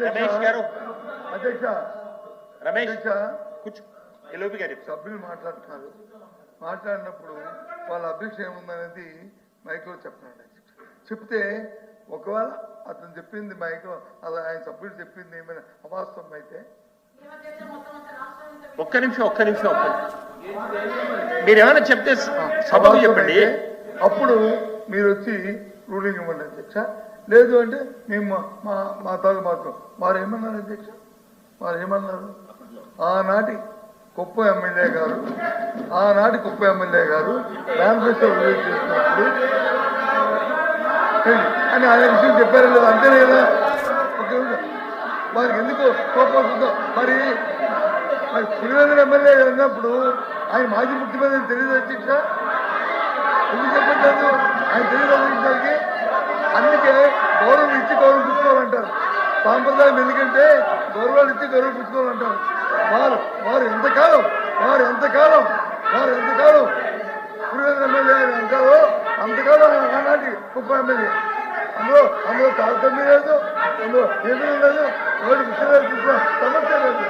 రమేష్ గారు. అధ్యక్ష. రమేష్ కూర్చో. ఎల్ఓపి గారు సభ్యులు మాట్లాడుతున్నారు. మాట్లాడినప్పుడు వాళ్ళ అభిక్ష ఏముందనేది మైక్లో చెప్పండి. చెప్తే ఒకవేళ అతను చెప్పింది మైక్లో అలా ఆయన సభ్యుడు చెప్పింది ఏమైనా అవాస్తవం అయితే? ఒక్క నిమిషం ఒక్క నిమిషం ఒక్క. మీరు ఏమైనా చెప్తే స- సభకు అవాస్తవం చెప్పండి. అప్పుడు మీరు వచ్చి రూలింగ్ ఇవ్వండి అధ్యక్ష. లేదు అంటే మేము మా- మా మా తాగు మాత్రం వారు ఏమన్నారు అధ్యక్ష? వారు ఏమన్నారు? ఆనాటి కుప్ప ఎమ్మెల్యే గారు ఆనాటి కుప్ప ఎమ్మెల్యే గారు మేనిఫెస్టో చేసినప్పుడు అని ఆయన విషయం చెప్పారు లేదు అంతేనే కదా? వారికి ఎందుకు కోపం వస్తుందో? మరి మరి పులివెందుల ఎమ్మెల్యే ఉన్నప్పుడు ఆయన మాజీ ముఖ్యమంత్రి తెలియదు అధ్యక్ష? ఎందుకు చెప్పట్లేదు? ఆయన తెలియదు అధ్యక్షకి అందుకే గౌరవం ఇచ్చి గౌరవం పుచ్చుకోవాలంటారు సాంప్రదాయం ఎందుకంటే గౌరవాలు ఇచ్చి గౌరవం పుచ్చుకోవాలంటారు వారు వారు ఎంతకాలం వారు ఎంతకాలం వారు ఎంతకాలం పురుగు ఎమ్మెల్యే ఆయన అంటారో అంతకాలం ఆయన కుప్ప ఎమ్మెల్యే. అందులో అందులో తారతమ్యం లేదు అందులో ఏమీ లేదు ఎవరి విషయాలు సమస్య లేదు.